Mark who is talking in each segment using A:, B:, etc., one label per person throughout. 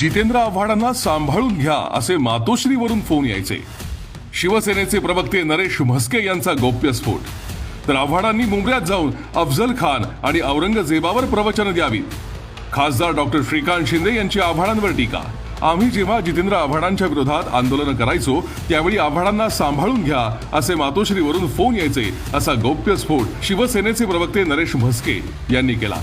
A: जितेंद्र आव्हाडांना सांभाळून घ्या असे मातोश्रीवरून फोन यायचे. शिवसेनेचे प्रवक्ते नरेश म्हस्के यांचा गौप्यस्फोट. तर आव्हाडांनी मुंबऱ्यात जाऊन अफजल खान आणि औरंगजेबावर प्रवचन द्यावीत. खासदार डॉक्टर श्रीकांत शिंदे यांची आव्हाडांवर टीका. आम्ही जेव्हा जितेंद्र आव्हाडांच्या विरोधात आंदोलन करायचो त्यावेळी आव्हाडांना सांभाळून घ्या असे मातोश्रीवरून फोन यायचे असा गौप्यस्फोट शिवसेनेचे प्रवक्ते नरेश म्हस्के यांनी केला.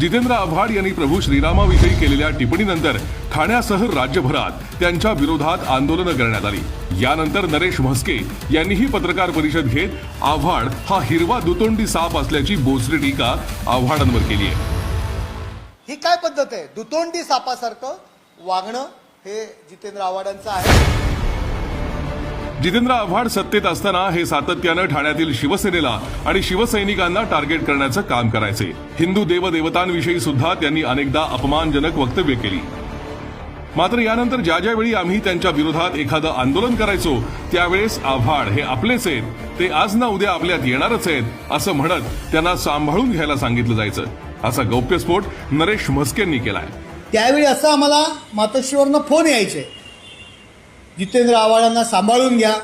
A: जितेंद्र आव्हाड यांनी प्रभू श्रीरामाविषयी केलेल्या टिप्पणीनंतर ठाण्यासह राज्यभरात त्यांच्या विरोधात आंदोलनं करण्यात आली. यानंतर नरेश म्हस्के यांनीही पत्रकार परिषद घेत आव्हाड हा हिरवा दुतोंडी साप असल्याची बोचरी टीका आव्हाडांवर केली आहे.
B: ही काय पद्धत आहे? दुतोंडी सापासारखं वागणं हे जितेंद्र आव्हाडांचं आहे.
A: जितेंद्र आव्हाड सत्तेत असताना हे सातत्यानं ठाण्यातील शिवसेनेला आणि शिवसैनिकांना टार्गेट करण्याचं काम करायचे. हिंदू देवदेवतांविषयी सुद्धा त्यांनी अनेकदा अपमानजनक वक्तव्य केली. मात्र यानंतर ज्या ज्यावेळी आम्ही त्यांच्या विरोधात एखादं आंदोलन करायचो त्यावेळेस आव्हाड हे आपलेच आहेत. ते आज ना उद्या आपल्यात येणारच आहेत असं म्हणत त्यांना सांभाळून घ्यायला सांगितलं जायचं. असा गौप्यस्फोट नरेश म्हस्केंनी केलाय.
B: त्यावेळी असं आम्हाला मातोश्रीवरनं फोन यायचे. जितेंद्र आव्हाडांना सांभाळून घ्या.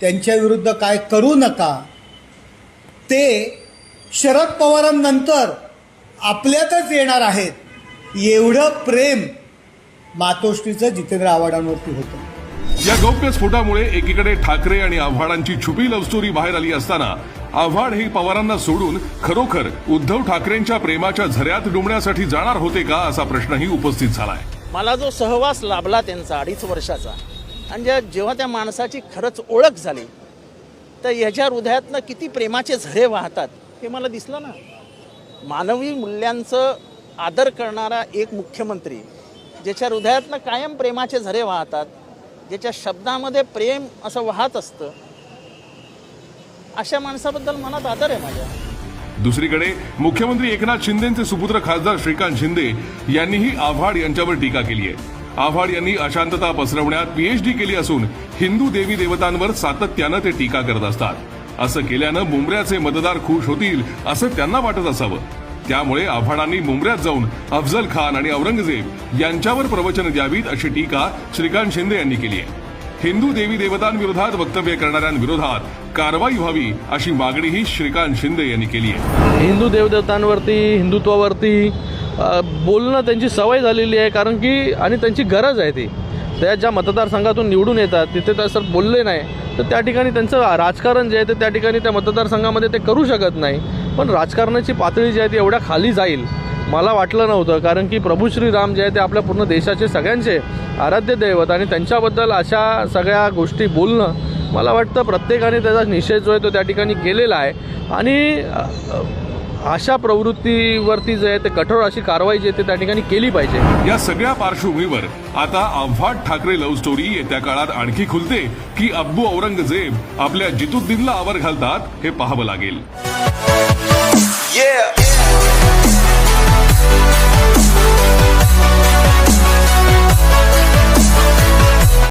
B: त्यांच्या विरुद्ध काय करू नका. ते शरद पवारांनंतर आपल्यातच येणार आहेत. एवढं प्रेम मातोश्रीचं जितेंद्र आव्हाडांवरती होतं.
A: या गौप्य स्फोटामुळे एकीकडे ठाकरे आणि आव्हाडांची छुपी लव्ह स्टोरी बाहेर आली असताना आव्हाड हे पवारांना सोडून खरोखर उद्धव ठाकरेंच्या प्रेमाच्या झऱ्यात डुंबण्यासाठी जाणार होते का असा प्रश्नही उपस्थित झालाय.
C: मला जो सहवास लाभला त्यांचा अडीच वर्षाचा आणि ज्या जेव्हा त्या माणसाची खरंच ओळख झाली तर ह्याच्या हृदयातनं किती प्रेमाचे झरे वाहतात हे मला दिसलं ना. मानवी मूल्यांचं आदर करणारा एक मुख्यमंत्री ज्याच्या हृदयातनं कायम प्रेमाचे झरे वाहतात ज्याच्या शब्दामध्ये प्रेम असं वाहत असतं अशा माणसाबद्दल मनात आदर आहे माझ्या.
A: दुसरीकडे मुख्यमंत्री एकनाथ शिंदेचे सुपुत्र खासदार श्रीकांत शिंदे यांनीही आव्हाड यांच्यावर टीका केली आहे. आव्हाड यांनी अशांतता पसरवण्यात पीएचडी केली असून हिंदू देवी देवतांवर सातत्यानं ते टीका करत असतात. असं केल्यानं मुंबऱ्याचे मतदार खुश होतील असं त्यांना वाटत असावं. त्यामुळे आव्हाडांनी मुंबऱ्यात जाऊन अफजल खान आणि औरंगजेब यांच्यावर प्रवचन द्यावीत अशी टीका श्रीकांत शिंदे यांनी केली आहे. हिंदू देवी देवतांविरोधात वक्तव्य करणाऱ्यांविरोधात कारवाई व्हावी अशी मागणीही श्रीकांत शिंदे यांनी केली आहे.
D: हिंदू देवदेवतांवरती हिंदुत्वावरती बोलणं त्यांची सवय झालेली आहे कारण की आणि त्यांची गरज आहे ती. त्या ज्या मतदारसंघातून निवडून येतात तिथे ते सर बोलले नाही. तर त्या ठिकाणी त्यांचं राजकारण जे आहे ते त्या ठिकाणी त्या मतदारसंघामध्ये ते करू शकत नाही. पण राजकारणाची पातळी जी आहे ती एवढ्या खाली जाईल मला वाटलं नव्हतं. कारण की प्रभू श्रीराम जे आहे ते आपल्या पूर्ण देशाचे सगळ्यांचे आराध्य दैवत आणि त्यांच्याबद्दल अशा सगळ्या गोष्टी बोलणं मला वाटतं प्रत्येकाने त्याचा निषेध जो आहे तो त्या ठिकाणी केलेला आहे. आणि अशा प्रवृत्तीवरती जे आहे ते कठोर अशी कारवाई जे ते त्या ठिकाणी केली पाहिजे
A: या सगळ्या पार्श्वभूमीवर आता आव्हाड ठाकरे लव्ह स्टोरी येत्या काळात आणखी खुलते की अब्बू औरंगजेब आपल्या जितुद्दीनला आवर घालतात हे पाहावं लागेल yeah.